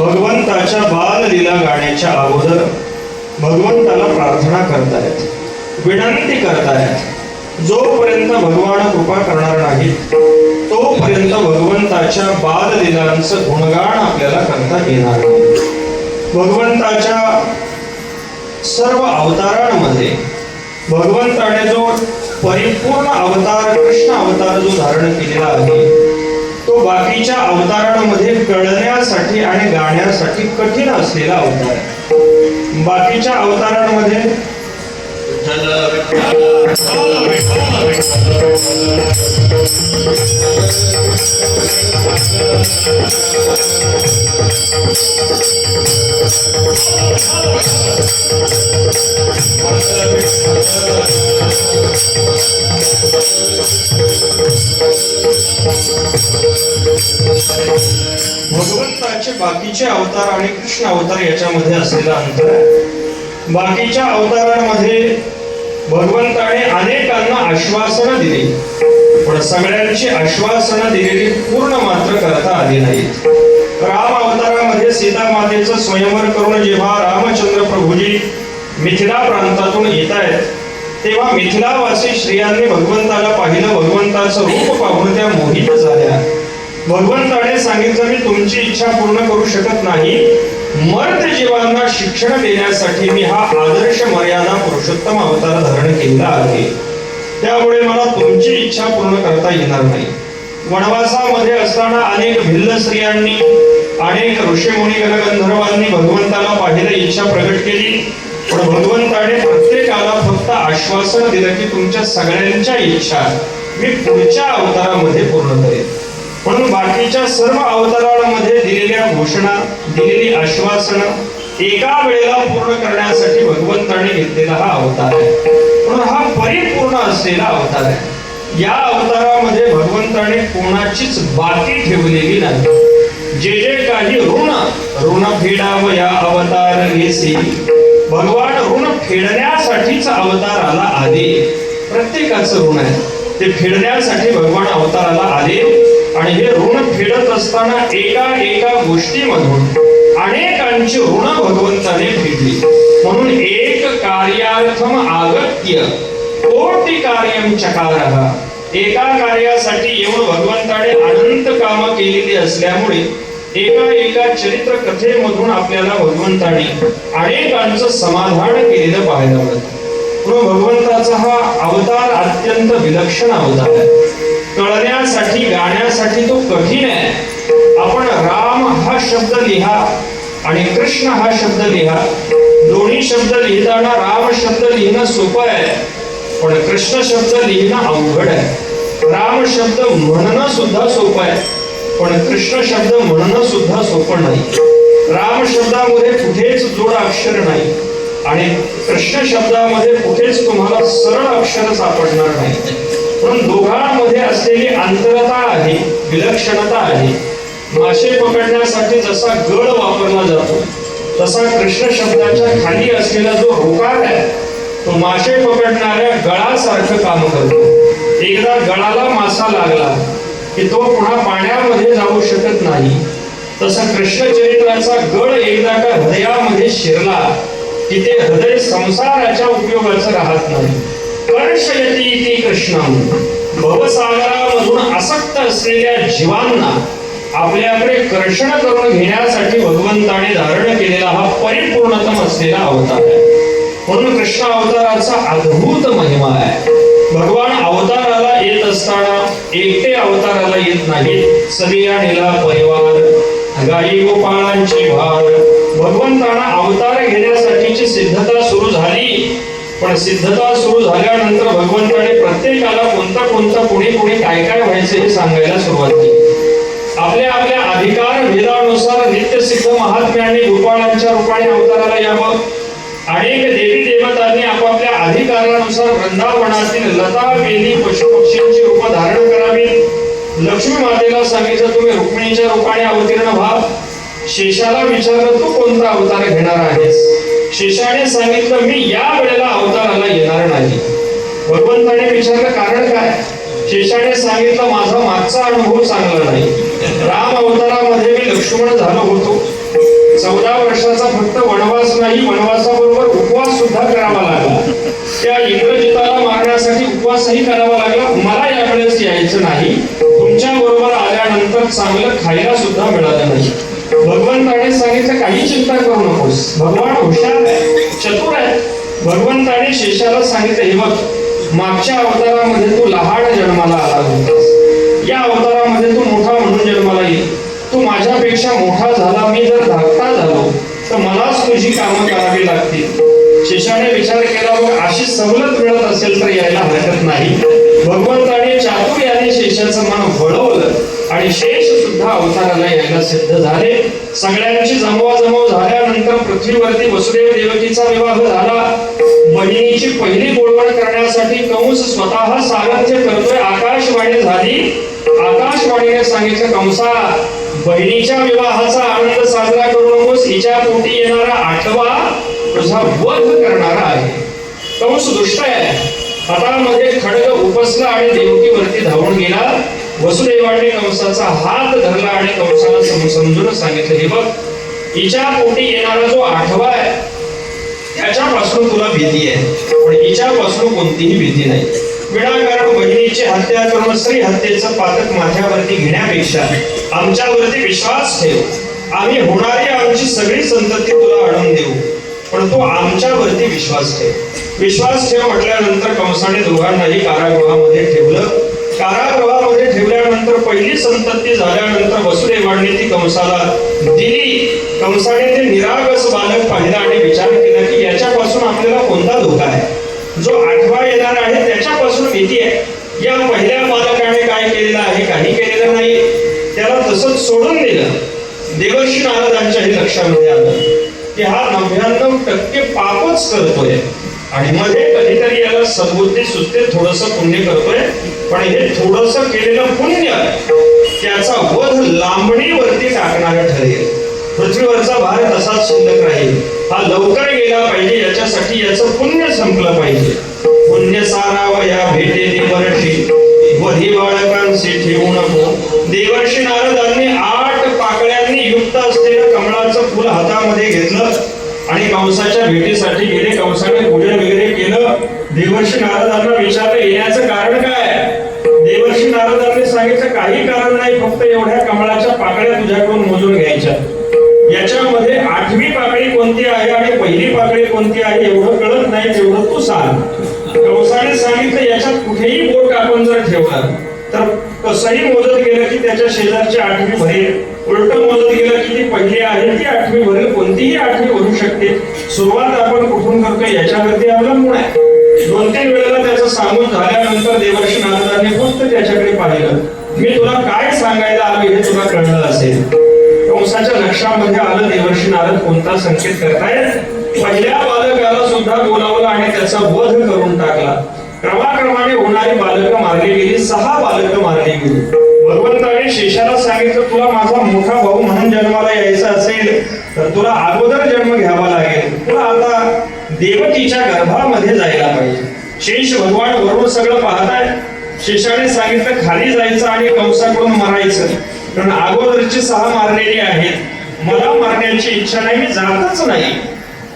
भगवंताच्या बाललीला गाण्याच्या अगोदर भगवंताला प्रार्थना करतायत. विनंती करतायत. जोपर्यंत भगवान कृपा करणार नाही तोपर्यंत भगवंताच्या बाललीलांचं गुणगान आपल्याला करता येणार नाही. भगवंताच्या सर्व अवतारांमध्ये भगवंताने जो परिपूर्ण अवतार कृष्ण अवतार जो धारण केलेला आहे तो बाकीच्या अवतारांमध्ये कळण्यासाठी आणि गाण्यासाठी कठीण असलेला अवतार आहे. बाकीच्या अवतारांमध्ये भगवंताचे बाकीचे अवतार आणि कृष्ण अवतार याच्यामध्ये असलेला अंतर आहे. बाकीच्या अवतारांमध्ये भगवंताने अनेकांना आश्वासनं दिली. पण सगळ्यांची आश्वासनं दिलेली पूर्ण मात्र करता आली नाहीत राम अवतारामध्ये सीता मातेचं स्वयंवर करून जेव्हा रामचंद्र प्रभूजी मिथिला प्रांतातून येत आहेत तेव्हा मिथिलावासी स्त्रियांनी भगवंताला पाहिलं. भगवंताचं रूप पाहून त्या मोहित झाल्या. भगवंताने सांगितलं मी तुमची इच्छा पूर्ण करू शकत नाही. मर्द जीवांना शिक्षण देण्यासाठी मी हा आदर्श मर्यादा पुरुषोत्तम अवतार धारण केलेला आहे. त्यामुळे मला तुमची इच्छा पूर्ण करता येणार नाही. वनवासामध्ये असताना अनेक भिल्ल स्त्रियांनी अनेक ऋषीमुनी गणगंधर्वांनी भगवंताला पाहिलं इच्छा प्रकट केली. पण भगवंताने प्रत्येकाला फक्त आश्वासन दिलं की तुमच्या सगळ्यांच्या इच्छा मी पुढच्या अवतारामध्ये पूर्ण करेन. म्हणून बाकीच्या सर्व अवतारांमध्ये दिलेल्या घोषणा दिलेली आश्वासनं एका वेळेला पूर्ण करण्यासाठी भगवंताने घेतलेला हा अवतार आहे. म्हणून हा परिपूर्ण असलेला अवतार आहे. या अवतारामध्ये भगवंताने कोणाचीच बाकी ठेवलेली नाही. जे जे काही ऋण ऋण फेडाव या अवतार घेसी भगवान ऋण फेडण्यासाठीच अवताराला आले. प्रत्येकाचं ऋण आहे. ते फेडण्यासाठी भगवान अवताराला आले. आणि हे ऋण फेडत असताना एका एका गोष्टीमधून अनेकांची ऋण भगवंताने फेडली. म्हणून एक कार्यार्थम आगत्य कोटी कार्यम चकारः एका कार्यासाठी येऊन भगवंताने अनंत काम केलेली असल्यामुळे एका एका चरित्र कथेमधून आपल्याला भगवंताने अनेकांचं समाधान केलेलं पाहायला मिळतं. म्हणून भगवंताचा हा अवतार अत्यंत विलक्षण अवतार आहे. कळण्यासाठी गाण्यासाठी तो कठीण आहे आपण राम हा शब्द लिहा आणि कृष्ण हा शब्द लिहा. दोन्ही शब्द लिहिताना राम शब्द लिहिणं सोपं आहे पण कृष्ण शब्द लिहिणं अवघड आहे. राम शब्द म्हणणं सुद्धा सोपं आहे पण कृष्ण शब्द म्हणणं सुद्धा सोपं नाही. राम शब्दामध्ये कुठेच जोड अक्षर नाही आणि कृष्ण शब्दामध्ये कुठेच तुम्हाला सरळ अक्षर सापडणार नाही. म्हणून दोघांमध्ये असलेली अंतरता आहे विलक्षणता आहे. मासे पकडण्यासाठी जसा गळ वापरला जातो तसा कृष्ण शब्दाच्या खाली असलेला जो होकार आहे तो मासे पकडणाऱ्या गळासारखं काम करतो. एकदा गळाला मासा लागला की तो पुन्हा पाण्यामध्ये जाऊ शकत नाही. तसा कृष्ण चरित्राचा गळ एकदा का हृदयामध्ये शिरला की ते हृदय संसाराच्या उपयोगाचं राहत नाही. कर्षयती इति कृष्ण भवसागरामधून आसक्त असलेल्या जीवांना आपल्याकडे कर्षण करून घेण्यासाठी भगवंताने धारण केलेला हा परिपूर्णतम असलेला अवतार आहे. म्हणून कृष्ण अवताराचा अद्भुत महिमा आहे. भगवान अवताराला येत असताना एकटे अवताराला येत नाही सरिया नेला परिवार गाई गोपाळांची भार. भगवंताना अवतार घेण्यासाठीची सिद्धता सुरू झाली. पण सिद्धता सुरू झाल्यानंतर भगवंताने प्रत्येकाला कोणता कोणता कुणी कुणी काय काय व्हायचं हे सांगायला सुरुवात केली. आपल्या आपल्या अधिकार भेदानुसार नित्यसिद्ध महात्म्याने गोपाळांच्या रूपाने अवताराला यावं. अनेक देवी देवतांनी आपापल्या अधिकारानुसार वृंदावनातील लता वेली पशु पक्षींची रूप धारण करावी लक्ष्मी मातेला सांगितलं तुम्ही रुक्मिणीच्या रूपाने अवतीर्ण व्हा. शेषाला विचारलं तू कोणता अवतार घेणार आहेस? शिष्याने सांगितलं मी या वेळेला अवताराला येणार नाही. भगवंताने विचारलं कारण काय? शिष्याने सांगितलं माझा मागचा अनुभव चांगला नाही. राम अवतारामध्ये मी लक्ष्मण झालो होतो. चौदा वर्षाचा फक्त वनवास नाही वनवासाबरोबर उपवास सुद्धा करावा लागला. त्या इंद्रजिताला मारण्यासाठी उपवासही करावा लागला. मला यावेळेस यायचं नाही. तुमच्या बरोबर आल्यानंतर चांगलं खायला सुद्धा मिळालं नाही. भगवंताने सांगितलं काही चिंता करू नकोस. भगवान हुशार आहे चतुर आहे. भगवंताने शेषाला सांगितलं हे बघ मागच्या अवतारामध्ये तू लहान जन्माला आला होतास. या अवतारामध्ये तू मोठा म्हणून जन्माला येईल तू माझ्यापेक्षा मोठा झाला मी जर धाकटा झालो तर मलाच तुझी कामं करावी लागतील. शिष्याने विचार केला मग अशी सवलत मिळत असेल तर यायला हरकत नाही. भगवंताने चातुर्याने शेषाचं मन वळवलं आणि शेष सुद्धा अवताराला यायला सिद्ध झाले. सगळ्यांची जमवाजमव झाल्यानंतर पृथ्वीवरती वसुदेव देवकीचा विवाह झाला. बहिणीची पहिली बोलवण करण्यासाठी कंस स्वतः सारथ्य करतोय आकाशवाणी झाली. आकाशवाणीने सांगितलं कंसा बहिणीच्या विवाहाचा आनंद साजरा करू नकोस हिच्या पोटी येणारा आठवा तुझा वध करणारा आहे. कंस दुष्ट आहे. हातामध्ये खडग उपसला आणि देवकीवरती धावून गेला. वसुदेवाने कंसाचा हात धरला आणि कंसाला समजून सांगितलं हे बघ हिच्या पोटी येणारा जो आठवा आहे त्याच्यापासून तुला भीती आहे. पण हिच्यापासून कोणतीही भीती नाही. विनाकारण बहिणीची हत्या करून स्त्री हत्येचं पातक माथ्यावरती घेण्यापेक्षा आमच्यावरती विश्वास ठेव. आम्ही होणारी आमची सगळी संतती तुला आणून देऊ. पण तू आमच्यावरती विश्वास ठेव. विश्वास ठेव म्हटल्यानंतर कंसाने दोघांनाही कारागृहामध्ये ठेवलं. कारागृहामध्ये ठेवल्यानंतर पहिली संतती झाल्यानंतर वसुदेवांनी ती कंसाला दिली. कंसाने ते निरागस बालक पाहिला आणि विचार केला की याच्यापासून आपल्याला कोणता धोका आहे? जो आठवा येणार आहे त्याच्यापासून भीती आहे. या पहिल्या बालकाने काय केलेलं आहे काही केलेलं नाही त्याला तसंच सोडून दिलं. देवर्षी नारदांच्याही लक्षामध्ये आलं. की हा नव्याण्णव टक्के पापच करतोय. आणि मध्ये कधीतरी याला सद्बुद्धी सुचते थोडस पुण्य करतोय. पण हे थोडस केलेलं पुण्य त्याचा वध लांबणीवरती टाकणारा ठरेल. पृथ्वीवरचा भार तसाच शिल्लक राहील. हा लवकर गेला पाहिजे याच्यासाठी याचं पुण्य संपलं पाहिजे. पुण्य साराव या भेटे वर्षी वधी बाळकांशी ठेवू नको. देवर्षी नारदांनी आ फुल हातामध्ये घेतलं आणि कंसाच्या भेटीसाठी गेले. कंसाने पूजन वगैरे केलं. देवर्षी नारदांना विचारलं येण्याचं कारण काय? देवर्षी नारदांनी सांगितलं काही कारण नाही फक्त एवढ्या कमळाच्या पाकळ्या तुझ्याकडून मोजून घ्यायच्या. याच्यामध्ये आठवी पाकळी कोणती आहे आणि पहिली पाकळी कोणती आहे एवढं कळत नाही तेवढं तू सांग. कंसाने सांगितलं याच्यात कुठेही बोट आपण जर ठेवलं तर कसंही मोजत गेलं की त्याच्या शेजारची आठवी भरेल उलट मोजत गेलं की ती पहिली आहे ती आठवी भरेल कोणतीही आठवी भरू शकते. सुरुवात आपण कुठून करतो याच्यावरती अवलंबून आहे. दोन तीन वेळेला त्याचं सांगून झाल्यानंतर देवर्षी नारदांनी फक्त त्याच्याकडे पाहिलं. मी तुला काय सांगायला आलो हे तुला कळलं असेल. कंसाच्या लक्षामध्ये आलं देवर्षी नारद कोणता संकेत करतायत. पहिल्या बालकाला सुद्धा बोलावलं आणि त्याचा वध करून टाकला. क्रमाक्रमाने होणारी बालकं मारली गेली सहा बालकं मारली गेली. भगवंताने शेषाला सांगितलं तुला माझा मोठा भाऊ म्हणून जन्माला यायचा असेल तर तुला अगोदर जन्म घ्यावा लागेल. तुला आता देवकीच्या गर्भामध्ये जायला पाहिजे. शेष भगवान वरून सगळं पाहताय. शेषाने सांगितलं खाली जायचं आणि कंसाकडून मरायचं. कारण अगोदरची सहा मारलेली आहेत. मला मारण्याची इच्छा नाही मी जातच नाही.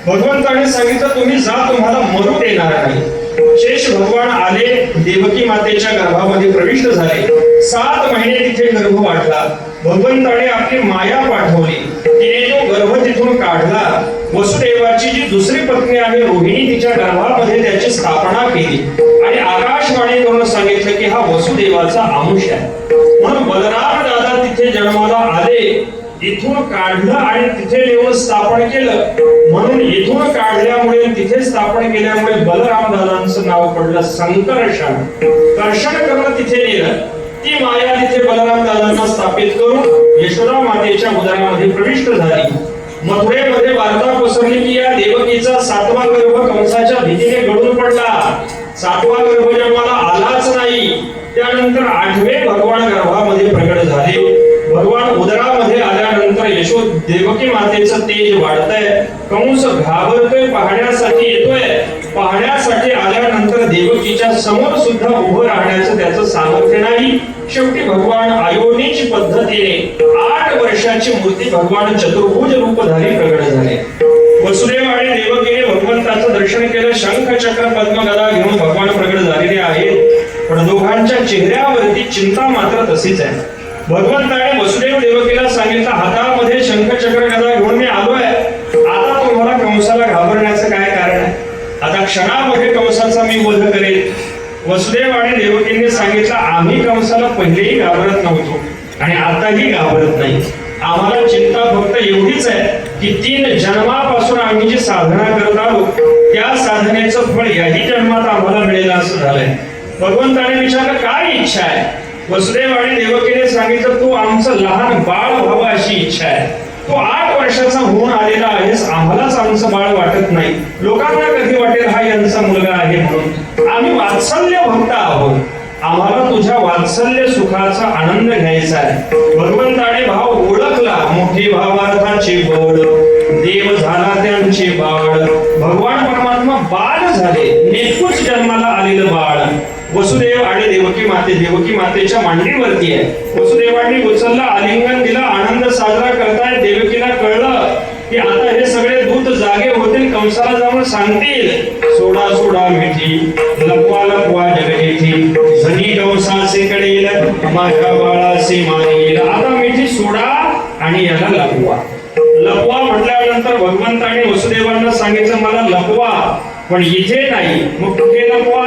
भगवंताने सांगितलं तुम्ही जा तुम्हाला मरू देणार नाही. शेष भगवान आले देवकी मातेच्या गर्भामध्ये प्रविष्ट झाले. सात महिने तिथे गर्भ वाटला भगवंताने आपली माया पाठवली. तिने तो गर्भ तिथून काढला. वसुदेवाची जी दुसरी पत्नी आहे रोहिणी तिच्या गर्भामध्ये त्याची स्थापना केली. आणि आकाशवाणी करून सांगितलं की हा वसुदेवाचा अंश आहे. म्हणून बलराम दादा तिथे जन्माला आले. इथून काढलं आणि तिथे लेवल स्थापन केलं. म्हणून इथून काढल्यामुळे तिथे स्थापन केल्यामुळे बलराम दादांचं नाव पडलं संकर्षण. कर्षण करणं तिथे नेलं. ती माया तिथे बलराम दादांना स्थापित करून यशोदा मातेच्या उदरामध्ये प्रविष्ट झाली. मथुरेमध्ये वार्ता पसरली की या देवकीचा सातवा गर्भ कंसाच्या भीतीने घडून पडला. सातवा गर्भ जन्माला आलाच नाही. त्यानंतर आठवे भगवान गर्भामध्ये प्रकट झाले. भगवान उदरा आल्यानंतर यशो देवकी मातेचं तेज वाढतंय. कंस घाबरतोय पाहण्यासाठी येतोय. पाहण्यासाठी आल्यानंतर देवकीच्या समोर सुद्धा उभं राहण्याचं त्याचं सामर्थ्य नाही. शेवटी भगवान आयोनीची पद्धतीने आठ वर्षाची मूर्ती भगवान चतुर्भुज रूपधारी प्रगट झाले. वसुदेव आणि देवकीने भगवंताचं दर्शन केलं. शंख चक्र पद्म गदा घेऊन भगवान प्रगट झालेले आहेत. पण दोघांच्या चेहऱ्यावरती चिंता मात्र तशीच आहे. भगवंताने वसुदेव देवकीला सांगितलं हातामध्ये शंखचक्र गदा घेऊन मी आलोय. आता तुम्हाला कंसाला घाबरण्याचं काय कारण आहे? आता क्षणामध्ये कंसाचा मी वध करेल वसुदेव आणि देवकीने सांगितलं आम्ही कंसाला पहिलेही घाबरत नव्हतो आणि आताही घाबरत नाही. आम्हाला चिंता फक्त एवढीच आहे की तीन जन्मापासून आम्ही जी साधना करत आलो त्या साधनेचं फळ याही जन्मात आम्हाला मिळेल असं झालंय. भगवंताने विचारलं काय इच्छा आहे? वसुदेव आणि देवकीने सांगितलं तू आमचं लहान बाळ व्हावं अशी इच्छा आहे. तू आठ वर्षाचा होऊन आलेला आहेस आम्हालाच आमचं बाळ वाटत नाही. लोकांना कधी वाटेल हा यांचा मुलगा आहे म्हणून. आम्ही वात्सल्य भक्त आहोत. आम्हाला तुझ्या वात्सल्य सुखाचा आनंद घ्यायचा आहे. भगवंताने भाव ओळखला. मोठी भावार्थाची बळ देव झाला त्यांचे बाळ. भगवान परमात्मा बाळ झाले. नेटकूच जन्माला आलेलं बाळ. वसुदेव आणि देवकी माते. देवकी मातेच्या मांडीवरती आहे. वसुदेवांनी उचलला आलिंगन दिला आनंद साजरा करताय देवकीला कळलं की आता हे सगळे दूत जागे होतील कंसाला जाऊन सांगतील सोडा सोडा मिठी. लपवा लपवा जगजेठी. झनी कंसाचे कडेल माझ्या बाळाचे मानेल आता मिठी सोडा आणि याला लपवा. लपवा म्हटल्यानंतर भगवंताने वसुदेवांना सांगितलं मला लपवा पण इथे नाही. मग कुठे लपवा?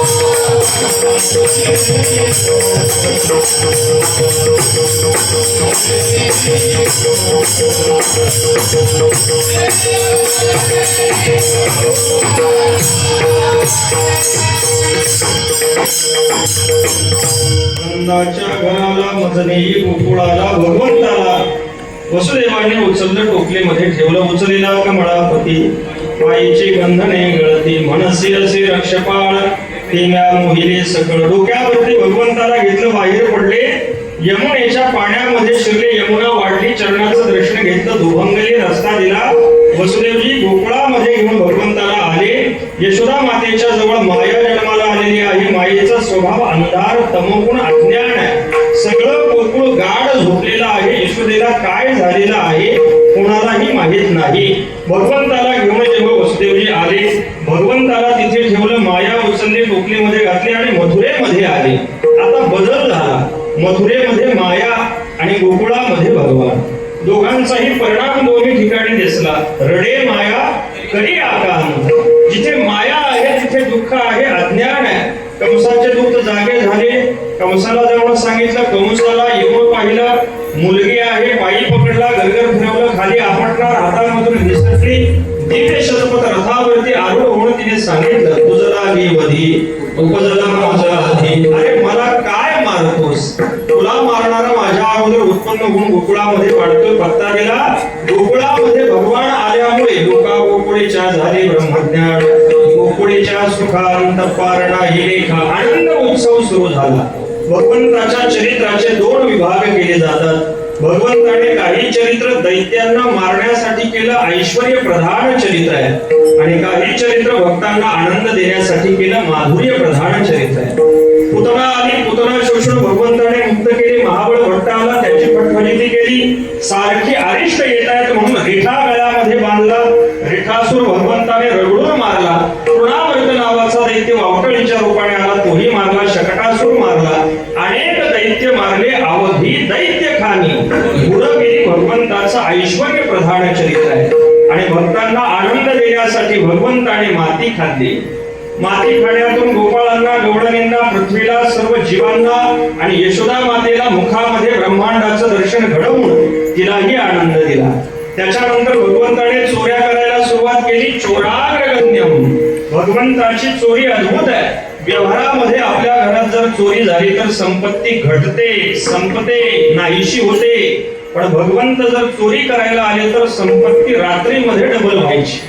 घराला मजने गोकुळाला भगवंताला वसुदेवाने उचललं टोपलीमध्ये ठेवलं. उचलीला कमळापती. माईची बंधने गळती. मनसी असे रक्षपाळ. तेम्या मोहिले सकळ डोक्यावरती भगवंताला घेतलं बाहेर पडले. यमुनेच्या पाण्यामध्ये शिरले यमुना वाढली चरणाचं दर्शन घेतलं दुभंगली रस्ता दिला. वसुदेवजी गोकुळामध्ये घेऊन भगवंताला आले. यशोदा मातेच्या जवळ माया जन्माला आलेली आहे. मायेचा स्वभाव अंधार तमोगुण अज्ञान आहे. सगळं गोकुळ गाढ झोपलेलं आहे. यशोदेला काय झालेलं आहे कोणालाही माहीत नाही. भगवंताला घेऊन जेव्हा वसुदेवजी आले भगवंताला तिथे ठेवलं माया उचलले टोपलीमध्ये घातली आणि मथुरेमध्ये आले. आता बदल झाला मथुरेमध्ये माया आणि गोकुळामध्ये भगवान. दोघांचाही परिणाम दोन्ही ठिकाणी दिसला. रडे माया करी आकांत जिथे माया आहे तिथे दुःख आहे अज्ञान आहे. कंसाचे दूत जागे झाले. कंसाला जाऊन सांगितलं कंसाला येऊन पाहिलं. मुलगी आहे पायी पकडला गरगर फिरवलं खाली आपटला हातामधून निसटली दिव्य शतपथ रथावरती आरूढ होऊन तिने सांगितलं तुझं मी वधी उपजला माझा आधी. अरे मला काय मारतोस? तुला मारणारा माझ्या अगोदर उत्पन्न होऊन गोकुळामध्ये वाढतोय भक्ता गेला गोकुळामध्ये भगवान आल्यामुळे लोका गोकुळीच्या झाले ब्रह्मज्ञान. गोकुळीच्या सुखांत पारणा ही रेखा आनंद उत्सव सुरू झाला. भगवंताच्या चरित्राचे दोन विभाग केले जातात. भगवंताने काही चरित्र दैत्यांना मारण्यासाठी केलं ऐश्वर प्रधान चरित्र आहे. आणि काही चरित्र भक्तांना आनंद देण्यासाठी केलं माधुर्य प्रधान चरित्र आहे. पुतळा आली पुतळा शोषण भगवंताने मुक्त केले महाबळ भट्टाला त्याची पटफलिती केली. सारखी अरिष्ट येत आहेत प्रधान चरित्र आहे. आणि भक्तांना आनंद देण्यासाठी भगवंताने माती खाल्ली. माती खाण्यातून गोपाळांना गवळणींना पृथ्वीला सर्व जीवांना आणि यशोदा मातेला मुखामध्ये ब्रह्मांडाचं दर्शन घडवून तिलाही आनंद दिला. त्याच्यानंतर भगवंताने चोऱ्या करायला सुरुवात केली चोराग्रगण्यम भगवंताची चोरी अद्भुत आहे. व्यवहारामध्ये आपल्या घरात जर चोरी झाली तर संपत्ती घटते संपते नाहीशी होते. पण भगवंत जर चोरी करायला आले तर संपत्ती रात्रीमध्ये डबल व्हायची.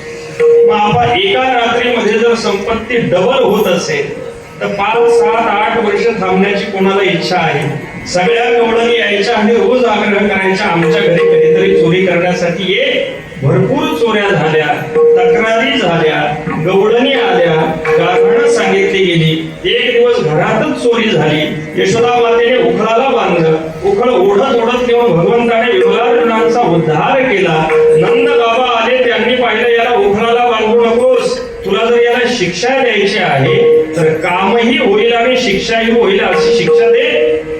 मग आपण एका रात्रीमध्ये जर संपत्ती डबल होत असेल तर पाच सात आठ वर्ष थांबण्याची कोणाला इच्छा आहे? सगळ्या गवळणी यायच्या आणि रोज आग्रह करायच्या आमच्या घरी कधीतरी चोरी करण्यासाठी ये. भरपूर चोऱ्या झाल्या तक्रारी झाल्या गवळणी आल्या गाभणं सांगितली गेली. एक दिवस घरातच चोरी झाली. यशोदा मातेने उखळाला बांधलं. उखळ ओढत ओढत नेऊन भगवंताने विमलार्जुनांचा उद्धार केला. नंद बाबा आले त्यांनी पाहिलं याला उखळाला बांधू नकोस. तुला जर याला शिक्षा द्यायची आहे तर कामही होईल आणि शिक्षाही होईल अशी शिक्षा दे.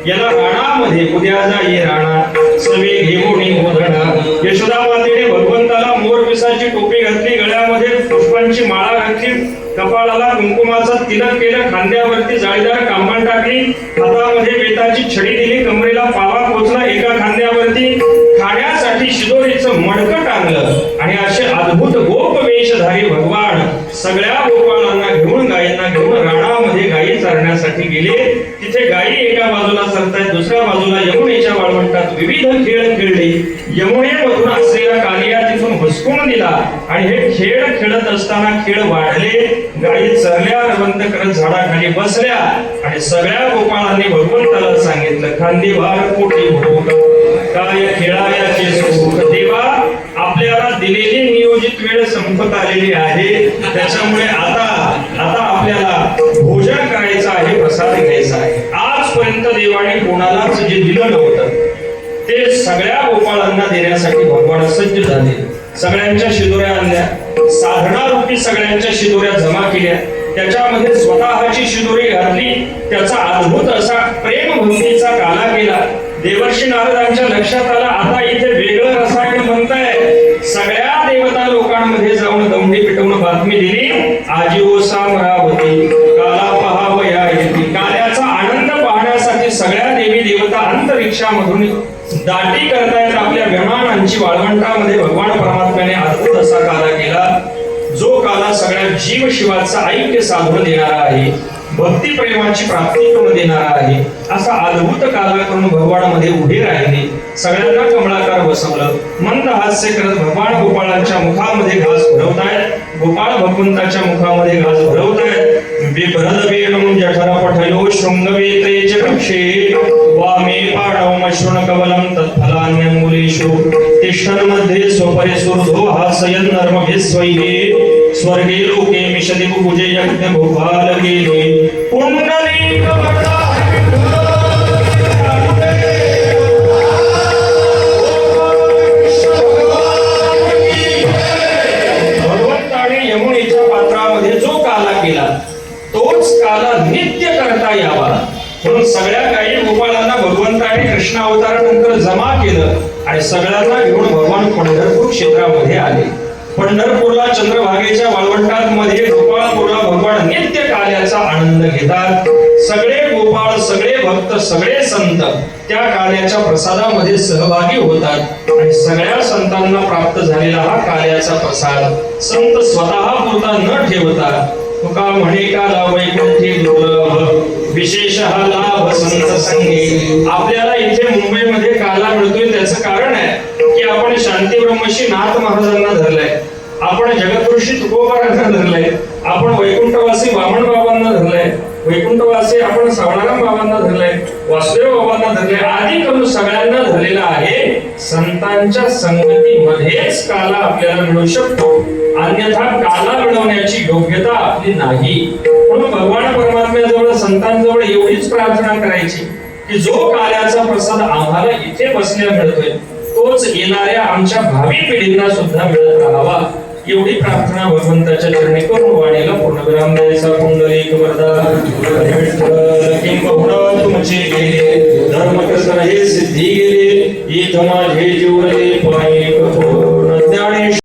याला राणामध्ये उद्या जा ये राणा. सवे घेऊन गोधडा यशोदा मातेने भगवंताला मोर पिसाची टोपी पुष्पांची माळा घातली कपाळाला कुंकुमाचा तिलक केलं खांद्यावरती जाळीदार कांबण टाकली. हातामध्ये बेताची छडी दिली कमरेला पावा पोचला एका खांद्यावरती. खाण्यासाठी शिदोरीचं मडकं टांगलं. आणि असे अद्भुत गोप वेशधारी भगवान सगळ्या गोपाळांना घेऊन गायींना घेऊन राणामध्ये गायी चारण्यासाठी गेले. तिथे गायी एका बाजूला सरतायत दुसऱ्या बाजूला यमुनेच्या वाळवंटात विविध असताना खेळ वाढले गायी चरल्या रवंत करत झाडाखाली बसल्या आणि सगळ्या गोपाळांनी भगवंताला सांगितलं खांदी भार कोटी भोग? काय खेळायाचे सुख? देवा आपल्याला दिलेली नियोजित वेळ संपत आलेली आहे. त्याच्यामुळे आता आता आपल्याला भोजन करायचं आहे प्रसाद घ्यायचा आहे. आजपर्यंत देवाने कोणालाच जे दिलं नव्हतं ते सगळ्या गोपाळांना देण्यासाठी भगवान सज्ज झाले. सगळ्यांच्या शिदोऱ्या आणल्या. साधना रूपी सगळ्यांच्या शिदोऱ्या जमा केल्या. त्याच्यामध्ये स्वतःची शिदोरी घातली. त्याचा अद्भुत असा प्रेम भक्तीचा काला केला. देवर्षी नारदांच्या लक्षात आला आता इथे वेगळं रसायन म्हणताय. सगळ्या देवता लोकांमध्ये जाऊन दमडी पिटवून बातमी दिली. आजीव सामरावती काला पहावया येते काल्याचा आनंद पाहण्यासाठी सगळ्या देवी देवता अंतरिक्षामधून दाटी करतायत आपल्या विमानांची वाळवंटामध्ये भगवान परमात्म्याने अद्भुत असा काला केला. जो काला सगळ्या जीव शिवाचा ऐक्य साधून देणारा आहे भक्ती प्रेमाची प्राप्ती करून देणारा आहे असा अद्भुत काला करून भगवानामध्ये उभे राहिले. सगळ्यांना कमळाकार बसवलं. मंद हास्य करत भगवान गोपाळांच्या मुखामध्ये घास भरवतायत. गोपाळ भगवंताच्या मुखामध्ये घास भरवतायत. विभ्रद वेणुं जठर पठयो शृंगवेत्रे च कक्षे वामे श्रवणमश्रुणकवलं तत्फलान्यङ्गुलीषु तिष्ठन्मध्ये स्वपरिसुर्धो हासयन्नर्मभिः स्वैः स्वर्गे लोके मिशति कुकुजे यज्ञभूपालकेने सगळं जमा केलं आणि सगळ्यांना घेऊन भगवान पंढरपूर क्षेत्रामध्ये आले. पंढरपूरला चंद्रभागेच्या वाळवंटात मध्ये गोपाळपूरला भगवान नित्य काल्याचा आनंद घेतात. सगळे गोपाळ सगळे भक्त सगळे संत त्या काल्याच्या प्रसादामध्ये सहभागी होतात. आणि सगळ्या संतांना प्राप्त झालेला हा काल्याचा प्रसाद संत स्वतः पुरता न ठेवता तुका म्हणे काला वैकुंठी दुर्लभ? विशेष हा लाभ संत संगे आपल्याला इथे मुंबईमध्ये काला मिळतोय त्याचं कारण आहे की आपण शांती ब्रह्मशी नाथ महाराजांना धरलाय. आपण जगदृषी तुकोबारांना धरलाय. आपण वैकुंठवासी वामन बाबांना धरलाय. वैकुंठवासी आपण सावळाराम बाबांना धरलाय. वासुदेव बाबांना धरलाय. आदी करून सगळ्यांना धरलेला आहे. संतांच्या संगतीमध्येच काला आपल्याला मिळू शकतो. अन्यथा काला मिळवण्याची योग्यता आपली नाही. म्हणून भगवान परमात्म्याजवळ संतांजवळ एवढीच प्रार्थना करायची की जो कार्याचा प्रसाद आम्हाला इथे बसल्या मिळतोय तोच येणाऱ्या आमच्या भावी पिढींना सुद्धा मिळत राहावा. एवढी प्रार्थना भगवंताच्या चरणी करून वाणीला पूर्णविराम द्यायचा. पुंडलिक वरदा किंबहुना तुमचे गेले. धर्म कृष्ण हे सिद्धी गेले. इथ माझे जीवन